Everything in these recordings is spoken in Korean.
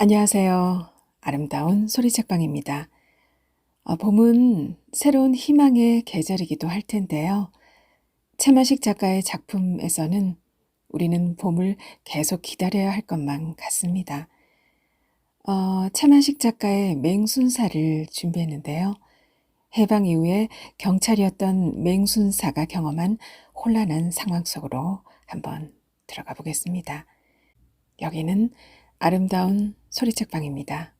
안녕하세요. 아름다운 소리책방입니다. 어, 봄은 새로운 희망의 계절이기도 할 텐데요. 채마식 작가의 작품에서는 우리는 봄을 계속 기다려야 할 것만 같습니다. 어, 채마식 작가의 맹순사를 준비했는데요. 해방 이후에 경찰이었던 맹순사가 경험한 혼란한 상황 속으로 한번 들어가 보겠습니다. 여기는 아름다운 소리책방입니다.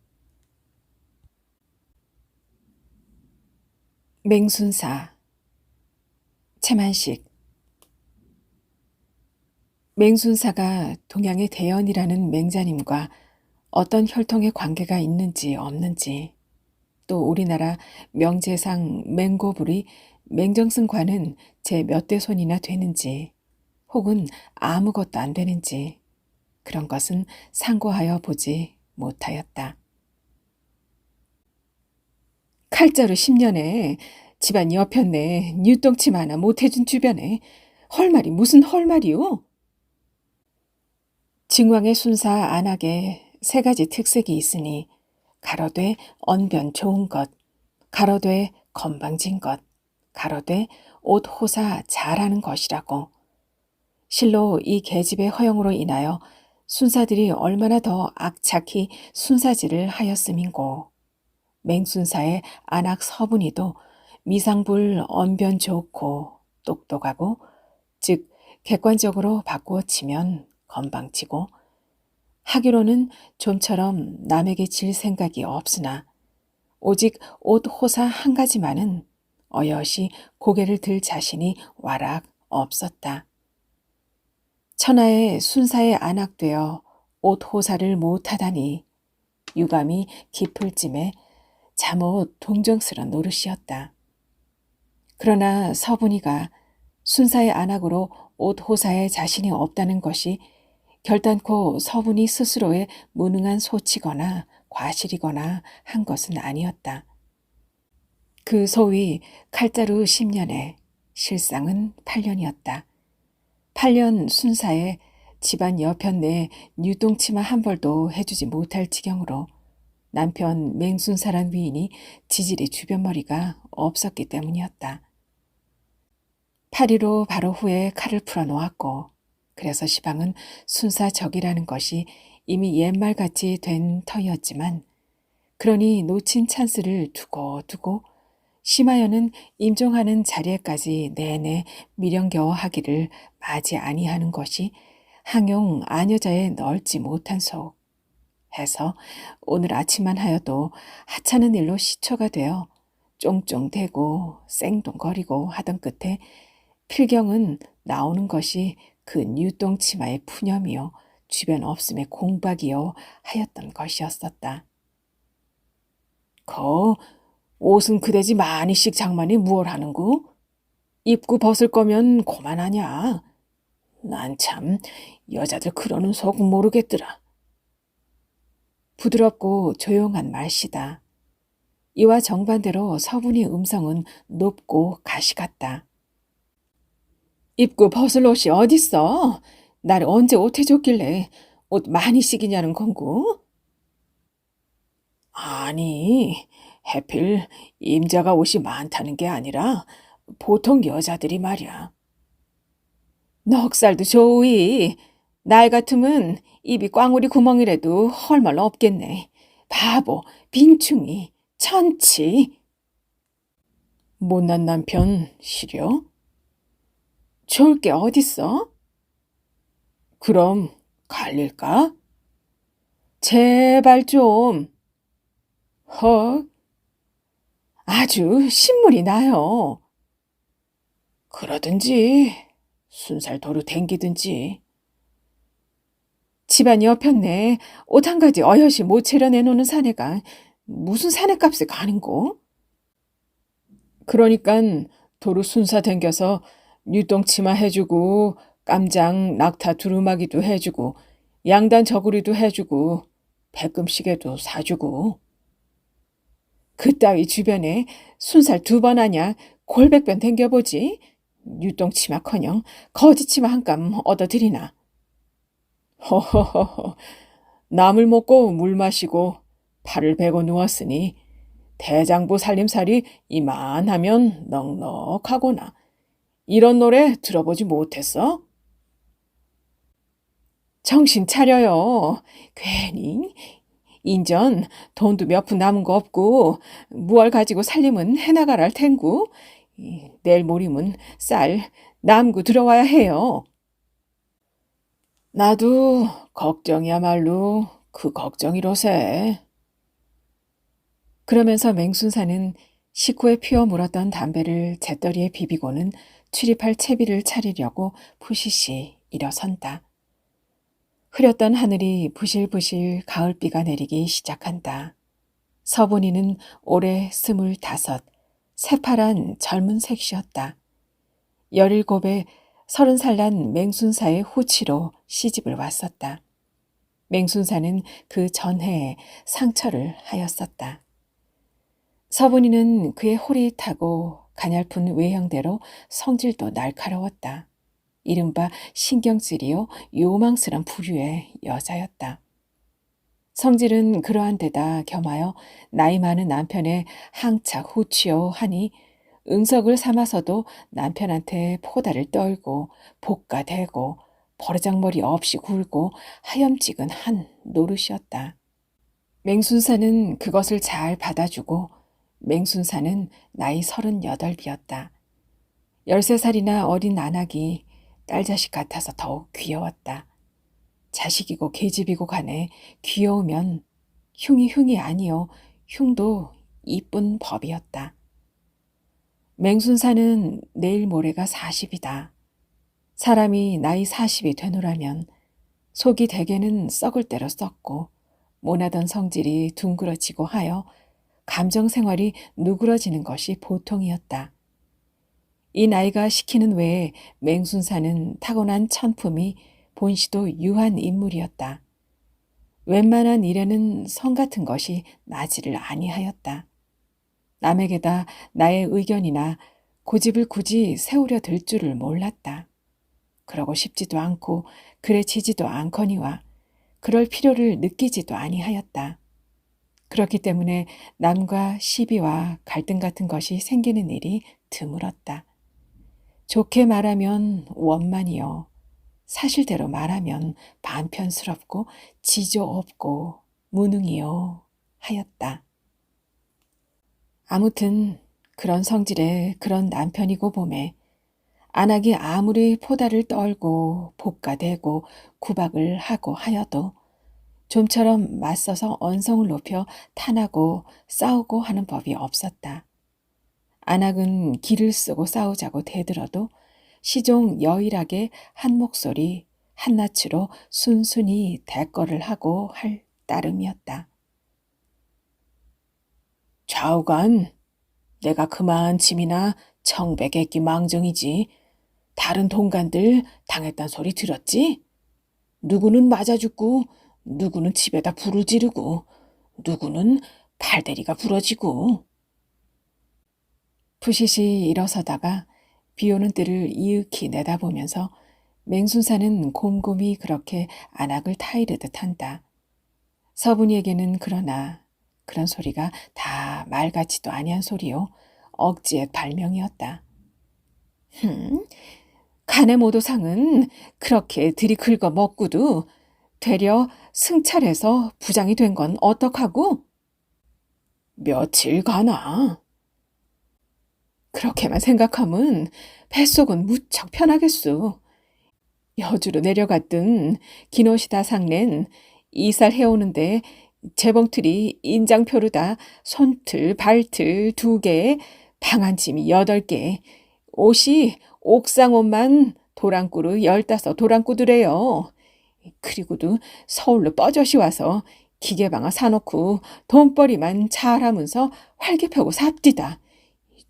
맹순사 채만식 맹순사가 동양의 대연이라는 맹자님과 어떤 혈통의 관계가 있는지 없는지 또 우리나라 명재상 맹고불이 맹정승과는 제 몇 대 손이나 되는지 혹은 아무것도 안 되는지 그런 것은 상고하여 보지 못하였다. 칼자루 10년에 집안 여편네 뉴똥침 하나 못해준 주변에 헐말이 무슨 헐말이오? 증왕의 순사 안악에 세 가지 특색이 있으니 가로되 언변 좋은 것, 가로되 건방진 것, 가로되 옷 호사 잘하는 것이라고. 실로 이 계집의 허용으로 인하여 순사들이 얼마나 더 악착히 순사질을 하였음인고. 맹순사의 안악 서분이도 미상불 언변 좋고 똑똑하고 즉 객관적으로 바꾸어 치면 건방지고 하기로는 좀처럼 남에게 질 생각이 없으나 오직 옷 호사 한 가지만은 어여시 고개를 들 자신이 와락 없었다. 천하의 순사에 안악되어 옷 호사를 못하다니 유감이 깊을 찜에 잠옷 동정스런 노릇이었다. 그러나 서분이가 순사의 안악으로 옷 호사에 자신이 없다는 것이 결단코 서분이 스스로의 무능한 소치거나 과실이거나 한 것은 아니었다. 그 소위 칼자루 10년에 실상은 8년이었다. 8년 순사에 집안 여편 내 뉴동치마 한 벌도 해주지 못할 지경으로 남편 맹순사란 위인이 지질이 주변머리가 없었기 때문이었다. 파리로 바로 후에 칼을 풀어 놓았고 그래서 시방은 순사적이라는 것이 이미 옛말같이 된 터였지만 그러니 놓친 찬스를 두고 두고 심하여는 임종하는 자리에까지 내내 미련겨워하기를 마지 아니하는 것이 항용 아녀자의 넓지 못한 속 해서 오늘 아침만 하여도 하찮은 일로 시초가 되어 쫑쫑대고 쌩동거리고 하던 끝에 필경은 나오는 것이 그 뉴동 치마의 푸념이요 주변 없음의 공박이요 하였던 것이었었다. 거 옷은 그대지 많이씩 장만이 무얼 하는구? 입고 벗을 거면 고만하냐? 난 참 여자들 그러는 속 모르겠더라. 부드럽고 조용한 말씨다. 이와 정반대로 서분이 음성은 높고 가시 같다. 입고 벗을 옷이 어딨어? 날 언제 옷 해줬길래 옷 많이 시기냐는 건구? 아니, 해필 임자가 옷이 많다는 게 아니라 보통 여자들이 말이야. 넉살도 좋으이. 날 같으면 입이 꽝우리 구멍이라도 헐말 없겠네. 바보, 빈충이, 천치. 못난 남편 시려? 좋을 게 어딨어? 그럼 갈릴까? 제발 좀. 헉, 아주 신물이 나요. 그러든지 순살 도로 댕기든지. 집안 여편네 옷 한 가지 어여시 못 차려내놓는 사내가 무슨 사내값에 가는고? 그러니깐 도로 순사 댕겨서 뉴똥치마 해주고 깜장 낙타 두루마기도 해주고 양단 저구리도 해주고 백금시계도 사주고 그 따위 주변에 순살 두 번 하냐 골백변 댕겨보지 뉴똥치마커녕 거지치마 한 감 얻어들이나 허허허허 나물 먹고 물 마시고 팔을 베고 누웠으니 대장부 살림살이 이만하면 넉넉하구나. 이런 노래 들어보지 못했어? 정신 차려요. 괜히 인전 돈도 몇 푼 남은 거 없고 무얼 가지고 살림은 해나가랄 텐구. 이, 내일 모림은 쌀 남구 들어와야 해요. 나도 걱정이야말로 그 걱정이로세. 그러면서 맹순사는 식구에 피워 물었던 담배를 재떨이에 비비고는 출입할 채비를 차리려고 푸시시 일어선다. 흐렸던 하늘이 부실부실 가을비가 내리기 시작한다. 서분이는 올해 스물다섯, 새파란 젊은 색시였다. 열일곱에 서른 살 난 맹순사의 호치로 시집을 왔었다. 맹순사는 그 전해에 상처를 하였었다. 서분이는 그의 호릿하고 가냘픈 외형대로 성질도 날카로웠다. 이른바 신경쓰리요 요망스런 부류의 여자였다. 성질은 그러한 데다 겸하여 나이 많은 남편의 항착 호치요 하니 응석을 삼아서도 남편한테 포다를 떨고 볶아대고 버르장머리 없이 굴고 하염직은 한 노릇이었다. 맹순사는 그것을 잘 받아주고 맹순사는 나이 서른여덟이었다. 열세 살이나 어린 나낙이 딸 자식 같아서 더욱 귀여웠다. 자식이고 계집이고 간에 귀여우면 흉이 흉이 아니요 흉도 이쁜 법이었다. 맹순사는 내일 모레가 40이다. 사람이 나이 40이 되노라면 속이 대개는 썩을 대로 썩고 모나던 성질이 둥그러지고 하여 감정 생활이 누그러지는 것이 보통이었다. 이 나이가 시키는 외에 맹순사는 타고난 천품이 본시도 유한 인물이었다. 웬만한 일에는 성 같은 것이 나지를 아니하였다. 남에게다 나의 의견이나 고집을 굳이 세우려 들 줄을 몰랐다. 그러고 싶지도 않고 그래 지지도 않거니와 그럴 필요를 느끼지도 아니하였다. 그렇기 때문에 남과 시비와 갈등 같은 것이 생기는 일이 드물었다. 좋게 말하면 원만이요. 사실대로 말하면 반편스럽고 지조 없고 무능이요. 하였다. 아무튼 그런 성질의 그런 남편이고 봄에 안하기 아무리 포다를 떨고 볶아대고 구박을 하고 하여도 좀처럼 맞서서 언성을 높여 탄하고 싸우고 하는 법이 없었다. 안악은 길을 쓰고 싸우자고 대들어도 시종 여일하게 한 목소리 한낱으로 순순히 대거를 하고 할 따름이었다. 좌우간 내가 그만 짐이나 청백했기 망정이지 다른 동간들 당했단 소리 들었지? 누구는 맞아 죽고 누구는 집에다 불을 지르고 누구는 팔대리가 부러지고 푸시시 일어서다가 비 오는 뜰을 이윽히 내다보면서 맹순사는 곰곰이 그렇게 안악을 타이르듯 한다. 서분이에게는 그러나 그런 소리가 다 말 같지도 아니한 소리요. 억지의 발명이었다. 흠, 간의 모도상은 그렇게 들이긁어 먹고도 되려 승찰해서 부장이 된 건 어떡하고? 며칠 가나? 그렇게만 생각하면 뱃속은 무척 편하겠소. 여주로 내려갔던 기노시다 상넨 이살 해오는데 재봉틀이 인장표로다 손틀, 발틀 두 개, 방한짐이 여덟 개, 옷이 옥상옷만 도랑꾸로 열다섯 도랑꾸드래요. 그리고도 서울로 뻐젓이 와서 기계방아 사놓고 돈벌이만 잘하면서 활개 펴고 삽디다.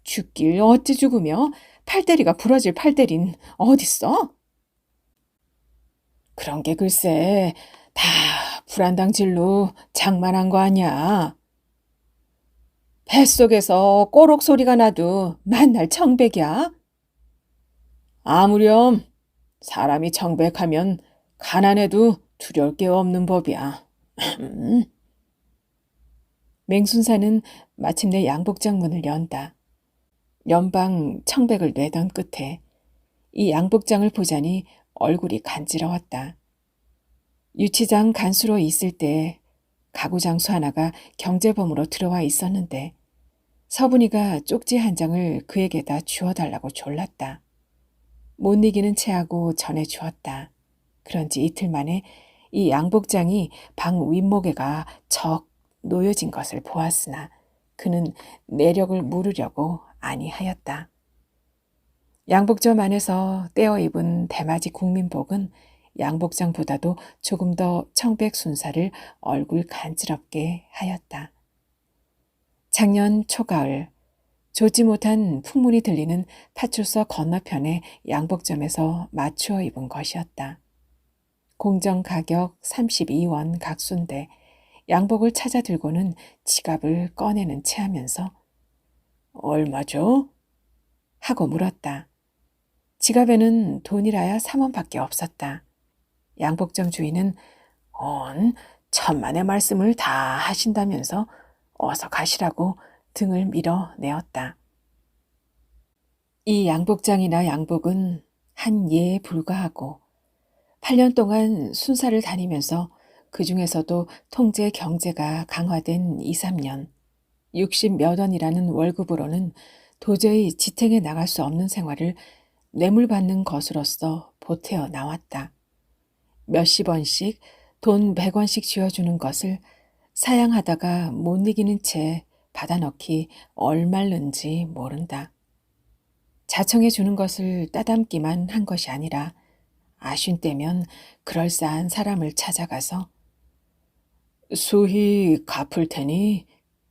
죽길 어찌 죽으며 팔대리가 부러질 팔대린 어딨어? 그런 게 글쎄 다 불안당질로 장만한 거 아니야. 뱃속에서 꼬록 소리가 나도 만날 청백이야. 아무렴 사람이 청백하면 가난해도 두려울 게 없는 법이야. 음. 맹순사는 마침내 양복장 문을 연다. 연방 청백을 내던 끝에 이 양복장을 보자니 얼굴이 간지러웠다. 유치장 간수로 있을 때 가구 장수 하나가 경제범으로 들어와 있었는데 서분이가 쪽지 한 장을 그에게다 주어달라고 졸랐다. 못 이기는 체하고 전해 주었다. 그런지 이틀 만에 이 양복장이 방 윗목에가 적 놓여진 것을 보았으나 그는 내력을 물으려고 아니하였다. 양복점 안에서 떼어 입은 대마지 국민복은 양복장보다도 조금 더 청백 순사를 얼굴 간지럽게 하였다. 작년 초가을 좋지 못한 풍문이 들리는 파출소 건너편의 양복점에서 맞추어 입은 것이었다. 공정 가격 32원 각수인데 양복을 찾아 들고는 지갑을 꺼내는 체하면서 얼마죠? 하고 물었다. 지갑에는 돈이라야 3원밖에 없었다. 양복점 주인은 언 천만의 말씀을 다 하신다면서 어서 가시라고 등을 밀어내었다. 이 양복장이나 양복은 한 예에 불과하고 8년 동안 순사를 다니면서 그 중에서도 통제 경제가 강화된 2, 3년, 60몇 원이라는 월급으로는 도저히 지탱해 나갈 수 없는 생활을 뇌물받는 것으로서 보태어 나왔다. 몇십 원씩 돈 100원씩 쥐어주는 것을 사양하다가 못 이기는 채 받아넣기 얼말는지 모른다. 자청해 주는 것을 따담기만 한 것이 아니라 아쉬운 때면 그럴싸한 사람을 찾아가서 수희 갚을 테니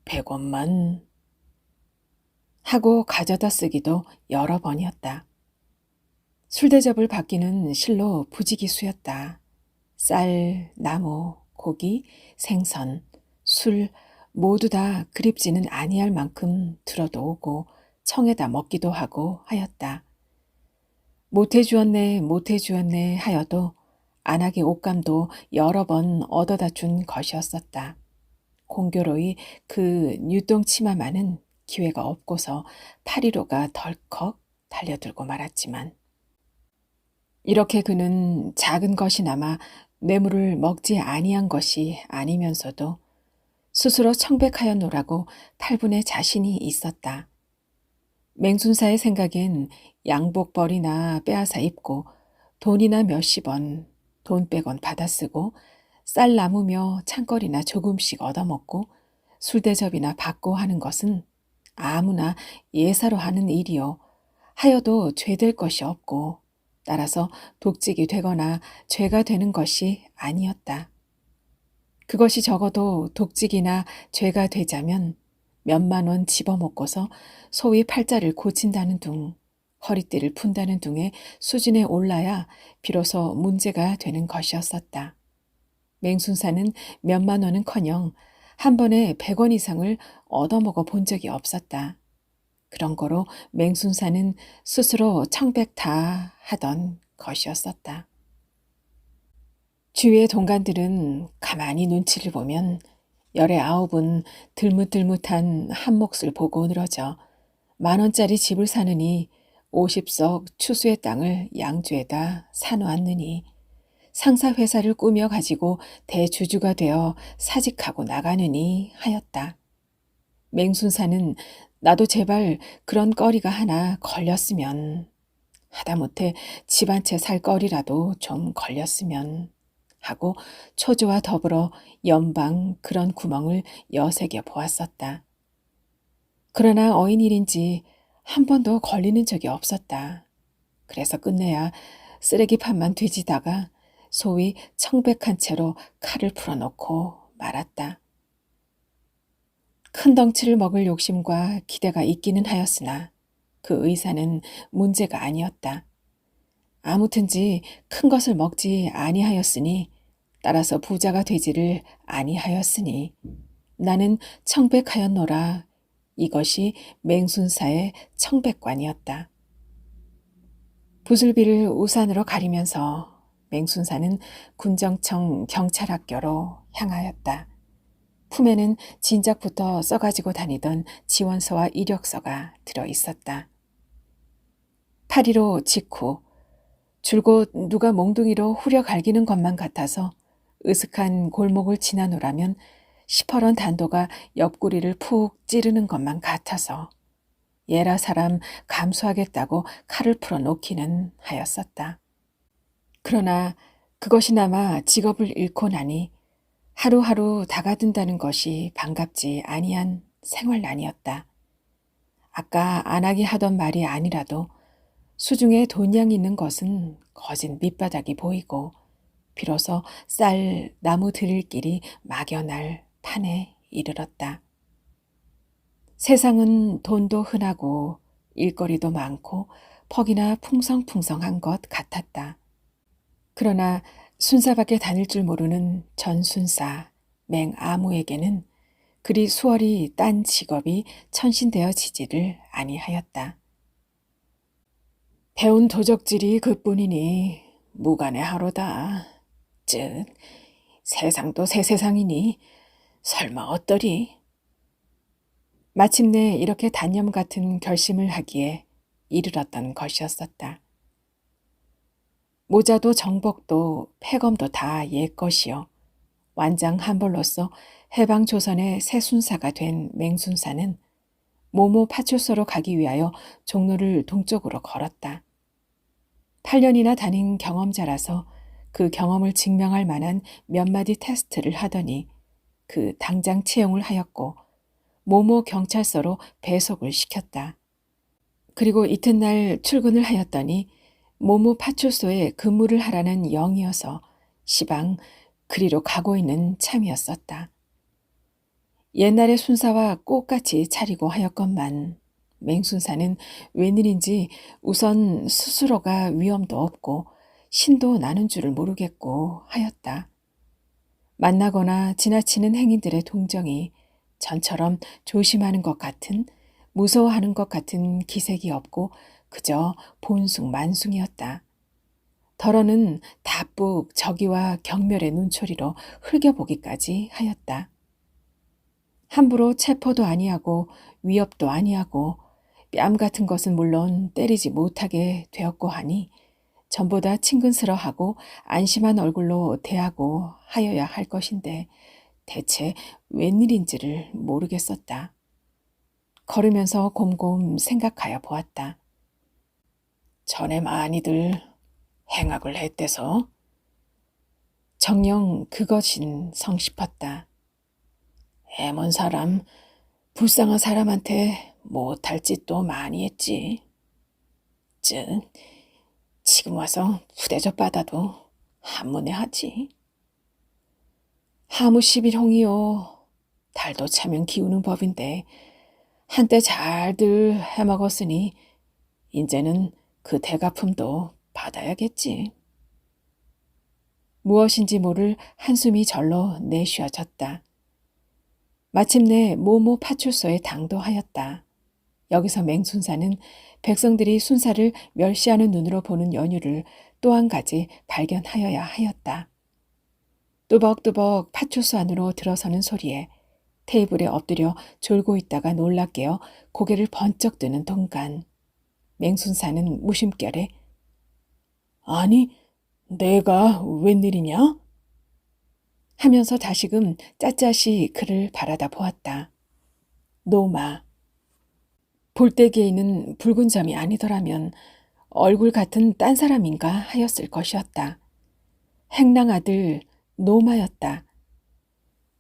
100원만 하고 가져다 쓰기도 여러 번이었다. 술대접을 받기는 실로 부지기수였다. 쌀, 나무, 고기, 생선, 술 모두 다 그립지는 아니할 만큼 들어도 오고 청에다 먹기도 하고 하였다. 못해주었네 못해주었네 하여도 안하게 옷감도 여러 번 얻어다 준 것이었었다. 공교로이 그 뉴동 치마만은 기회가 없고서 파리로가 덜컥 달려들고 말았지만 이렇게 그는 작은 것이나마 뇌물을 먹지 아니한 것이 아니면서도 스스로 청백하였노라고 탈분의 자신이 있었다. 맹순사의 생각엔 양복벌이나 빼앗아 입고 돈이나 몇십 원, 돈 백 원 받아 쓰고 쌀 나무며 창거리나 조금씩 얻어먹고 술대접이나 받고 하는 것은 아무나 예사로 하는 일이요. 하여도 죄될 것이 없고 따라서 독직이 되거나 죄가 되는 것이 아니었다. 그것이 적어도 독직이나 죄가 되자면 몇만 원 집어먹고서 소위 팔자를 고친다는 둥, 허리띠를 푼다는 둥의 수준에 올라야 비로소 문제가 되는 것이었었다. 맹순사는 몇만 원은커녕 한 번에 백 원 이상을 얻어먹어 본 적이 없었다. 그런 거로 맹순사는 스스로 청백 다 하던 것이었었다. 주위의 동간들은 가만히 눈치를 보면 열의 아홉은 들뭇들뭇한 한 몫을 보고 늘어져 만 원짜리 집을 사느니 오십석 추수의 땅을 양주에다 사놓았느니 상사회사를 꾸며 가지고 대주주가 되어 사직하고 나가느니 하였다. 맹순사는 나도 제발 그런 거리가 하나 걸렸으면 하다못해 집 한 채 살 거리라도 좀 걸렸으면 하고 초조와 더불어 연방 그런 구멍을 여새겨 보았었다. 그러나 어인일인지 한 번도 걸리는 적이 없었다. 그래서 끝내야 쓰레기판만 뒤지다가 소위 청백한 채로 칼을 풀어놓고 말았다. 큰 덩치를 먹을 욕심과 기대가 있기는 하였으나 그 의사는 문제가 아니었다. 아무튼지 큰 것을 먹지 아니하였으니 따라서 부자가 되지를 아니하였으니 나는 청백하였노라. 이것이 맹순사의 청백관이었다. 부슬비를 우산으로 가리면서 맹순사는 군정청 경찰학교로 향하였다. 품에는 진작부터 써가지고 다니던 지원서와 이력서가 들어 있었다. 8.15 직후 줄곧 누가 몽둥이로 후려 갈기는 것만 같아서 으슥한 골목을 지나노라면 시퍼런 단도가 옆구리를 푹 찌르는 것만 같아서 예라 사람 감수하겠다고 칼을 풀어 놓기는 하였었다. 그러나 그것이나마 직업을 잃고 나니 하루하루 다가든다는 것이 반갑지 아니한 생활난이었다. 아까 안 하기 하던 말이 아니라도 수중에 돈양 있는 것은 거진 밑바닥이 보이고 비로소 쌀 나무 들일 길이 막연할 판에 이르렀다. 세상은 돈도 흔하고 일거리도 많고 퍽이나 풍성풍성한 것 같았다. 그러나 순사밖에 다닐 줄 모르는 전순사 맹아무에게는 그리 수월이 딴 직업이 천신되어지지를 아니하였다. 배운 도적질이 그뿐이니 무간의 하루다. 즉 세상도 새 세상이니 설마 어떠리? 마침내 이렇게 단념 같은 결심을 하기에 이르렀던 것이었었다. 모자도 정복도 폐검도 다 옛 것이요. 완장 한벌로서 해방조선의 새 순사가 된 맹순사는 모모 파출소로 가기 위하여 종로를 동쪽으로 걸었다. 8년이나 다닌 경험자라서 그 경험을 증명할 만한 몇 마디 테스트를 하더니 그 당장 채용을 하였고 모모 경찰서로 배속을 시켰다. 그리고 이튿날 출근을 하였더니 모모 파출소에 근무를 하라는 영이어서 시방 그리로 가고 있는 참이었었다. 옛날의 순사와 똑같이 차리고 하였건만 맹순사는 웬일인지 우선 스스로가 위험도 없고 신도 나는 줄을 모르겠고 하였다. 만나거나 지나치는 행인들의 동정이 전처럼 조심하는 것 같은 무서워하는 것 같은 기색이 없고 그저 본숭 만숭이었다. 더러는 다뿍 저기와 경멸의 눈초리로 흘겨보기까지 하였다. 함부로 체포도 아니하고 위협도 아니하고 뺨 같은 것은 물론 때리지 못하게 되었고 하니 전보다 친근스러하고 안심한 얼굴로 대하고 하여야 할 것인데 대체 웬일인지를 모르겠었다. 걸으면서 곰곰 생각하여 보았다. 전에 많이들 행악을 했대서 정녕 그것인 성싶었다. 애먼 사람, 불쌍한 사람한테 못할 짓도 많이 했지. 즉, 지금 와서 부대접 받아도 한문에 하지. 하무 십일홍이요. 달도 차면 기우는 법인데 한때 잘들 해먹었으니 이제는 그 대가품도 받아야겠지. 무엇인지 모를 한숨이 절로 내쉬어졌다. 마침내 모모 파출소에 당도하였다. 여기서 맹순사는 백성들이 순사를 멸시하는 눈으로 보는 연유를 또 한 가지 발견하여야 하였다. 뚜벅뚜벅 파출소 안으로 들어서는 소리에 테이블에 엎드려 졸고 있다가 놀라 깨어 고개를 번쩍 드는 동간 맹순사는 무심결에 아니 내가 웬일이냐? 하면서 다시금 짜짜시 그를 바라다 보았다. 노마. 볼때기에 있는 붉은 점이 아니더라면 얼굴 같은 딴 사람인가 하였을 것이었다. 행랑 아들 노마였다.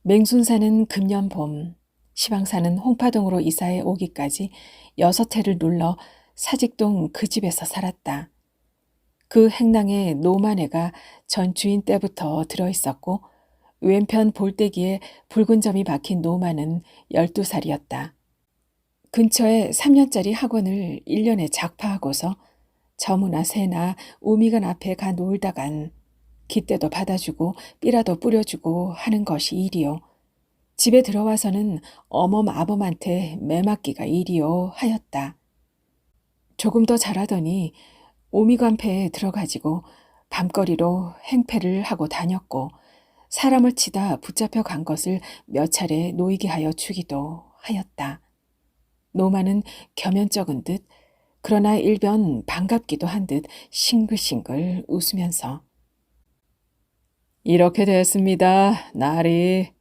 맹순사는 금년 봄, 시방사는 홍파동으로 이사해 오기까지 여섯 해를 눌러 사직동 그 집에서 살았다. 그 행랑에 노마네가 전 주인 때부터 들어 있었고 왼편 볼때기에 붉은 점이 박힌 노마는 12살이었다. 근처에 3년짜리 학원을 1년에 작파하고서 저무나 새나 우미간 앞에 가 놀다간 깃대도 받아주고 삐라도 뿌려주고 하는 것이 일이요. 집에 들어와서는 어멈 아범한테 매맞기가 일이요 하였다. 조금 더 자라더니 오미관패에 들어가지고 밤거리로 행패를 하고 다녔고 사람을 치다 붙잡혀 간 것을 몇 차례 놓이게 하여 주기도 하였다. 노마는 겸연쩍은 듯 그러나 일변 반갑기도 한 듯 싱글싱글 웃으면서 이렇게 됐습니다. 나리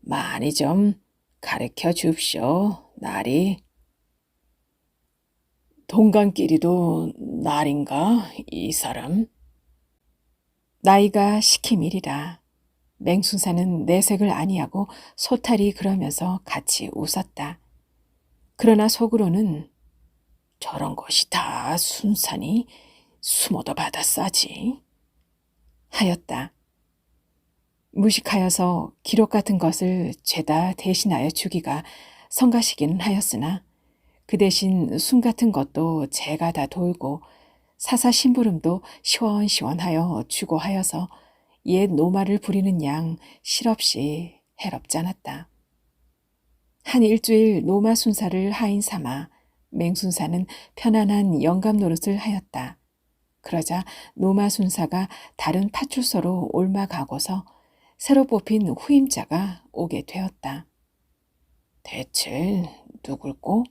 많이 좀 가르쳐 줍쇼. 나리 동간끼리도 날인가 이 사람? 나이가 시키밀이라 맹순사는 내색을 아니하고 소탈이 그러면서 같이 웃었다. 그러나 속으로는 저런 것이 다 순산이 숨어도 받아 싸지 하였다. 무식하여서 기록 같은 것을 죄다 대신하여 주기가 성가시기는 하였으나 그 대신 순 같은 것도 제가 다 돌고 사사 심부름도 시원시원하여 주고 하여서 옛 노마를 부리는 양 실없이 해롭지 않았다. 한 일주일 노마 순사를 하인 삼아 맹순사는 편안한 영감 노릇을 하였다. 그러자 노마 순사가 다른 파출소로 올마가고서 새로 뽑힌 후임자가 오게 되었다. 대체 누굴꼬?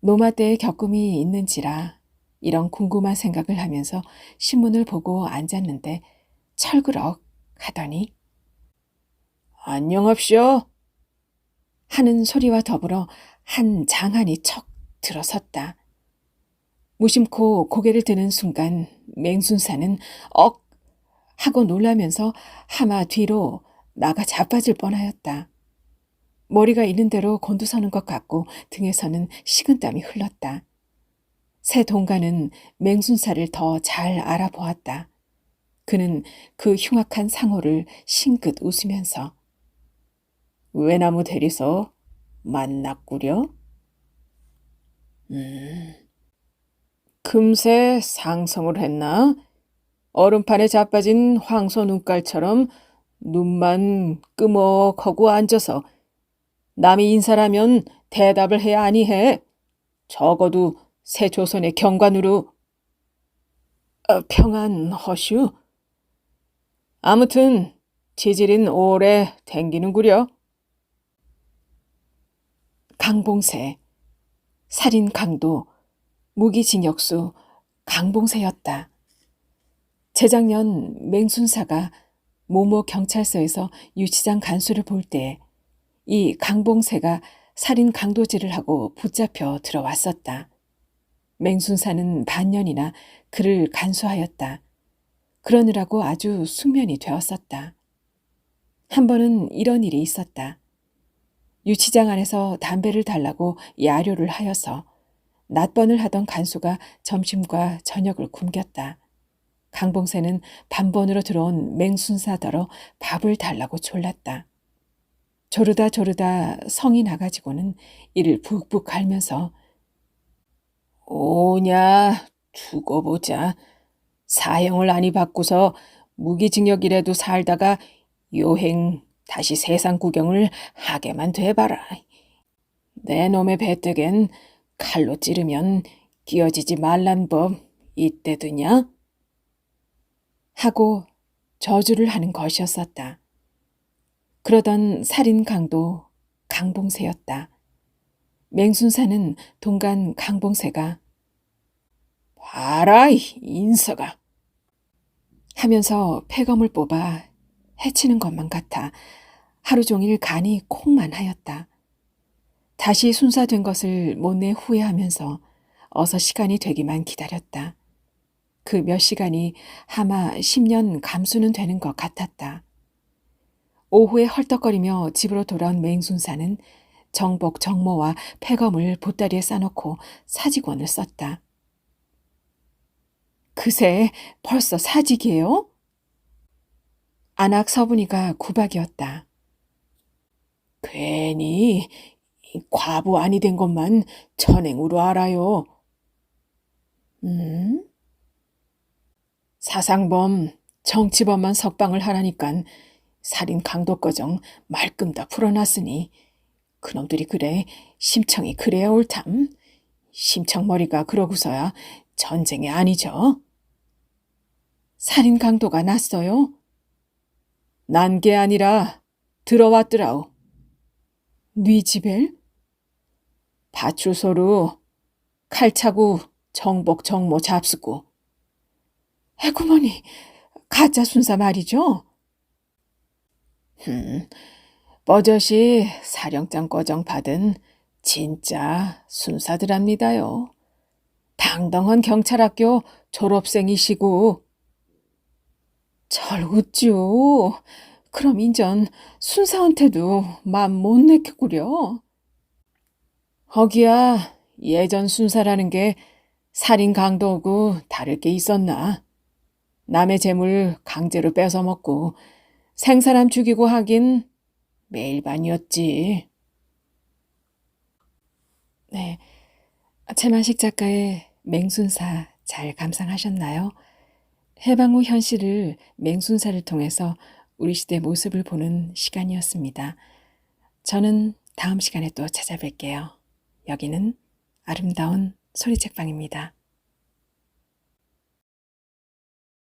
노마 때의 겪음이 있는지라 이런 궁금한 생각을 하면서 신문을 보고 앉았는데 철그럭 하더니 안녕합쇼 하는 소리와 더불어 한 장한이 척 들어섰다. 무심코 고개를 드는 순간 맹순사는 억 하고 놀라면서 하마 뒤로 나가 자빠질 뻔하였다. 머리가 있는 대로 곤두서는 것 같고 등에서는 식은땀이 흘렀다. 새 동가는 맹순사를 더 잘 알아보았다. 그는 그 흉악한 상호를 싱긋 웃으면서 외나무 대리소 만났구려? 음, 금세 상성을 했나? 얼음판에 자빠진 황소 눈깔처럼 눈만 끄먹하고 앉아서 남이 인사라면 대답을 해야 아니해. 적어도 새 조선의 경관으로 어, 평안 허슈. 아무튼 지질인 오래 댕기는구려. 강봉세, 살인 강도, 무기징역수 강봉세였다. 재작년 맹순사가 모모 경찰서에서 유치장 간수를 볼 때 이 강봉세가 살인 강도질을 하고 붙잡혀 들어왔었다. 맹순사는 반년이나 그를 간수하였다. 그러느라고 아주 숙면이 되었었다. 한 번은 이런 일이 있었다. 유치장 안에서 담배를 달라고 야료를 하여서 낮번을 하던 간수가 점심과 저녁을 굶겼다. 강봉세는 반번으로 들어온 맹순사더러 밥을 달라고 졸랐다. 조르다 조르다 성이 나가지고는 이를 북북 갈면서 오냐 두고 보자. 사형을 아니 받고서 무기징역이라도 살다가 요행 다시 세상 구경을 하게만 돼봐라. 내 놈의 배뜨겐 칼로 찌르면 끼어지지 말란 법 이때 드냐? 하고 저주를 하는 것이었었다. 그러던 살인 강도 강봉세였다. 맹순사는 동간 강봉세가 봐라 이 인서가 하면서 폐검을 뽑아 해치는 것만 같아 하루 종일 간이 콩만 하였다. 다시 순사된 것을 못내 후회하면서 어서 시간이 되기만 기다렸다. 그 몇 시간이 하마 10년 감수는 되는 것 같았다. 오후에 헐떡거리며 집으로 돌아온 맹순사는 정복 정모와 폐검을 보따리에 싸놓고 사직원을 썼다. 그새 벌써 사직이에요? 안악 서분이가 구박이었다. 괜히 과부 아니 된 것만 천행으로 알아요. 음? 사상범, 정치범만 석방을 하라니깐 살인 강도거정 말끔 다 풀어놨으니 그놈들이 그래 심청이 그래야 옳담. 심청머리가 그러고서야 전쟁이 아니죠. 살인 강도가 났어요? 난 게 아니라 들어왔더라오. 네 집에? 파출소로 칼 차고 정복 정모 잡수고. 해구머니, 가짜 순사 말이죠? 흠, 버젓이 사령장 꺼정 받은 진짜 순사들합니다요. 당당한 경찰학교 졸업생이시고. 절 웃죠. 그럼 인전 순사한테도 맘 못 내겠구려. 허기야, 예전 순사라는 게 살인 강도고 다를 게 있었나? 남의 재물 강제로 뺏어먹고 생사람 죽이고 하긴 매일 반이었지. 네. 최만식 작가의 맹순사 잘 감상하셨나요? 해방 후 현실을 맹순사를 통해서 우리 시대 모습을 보는 시간이었습니다. 저는 다음 시간에 또 찾아뵐게요. 여기는 아름다운 소리책방입니다.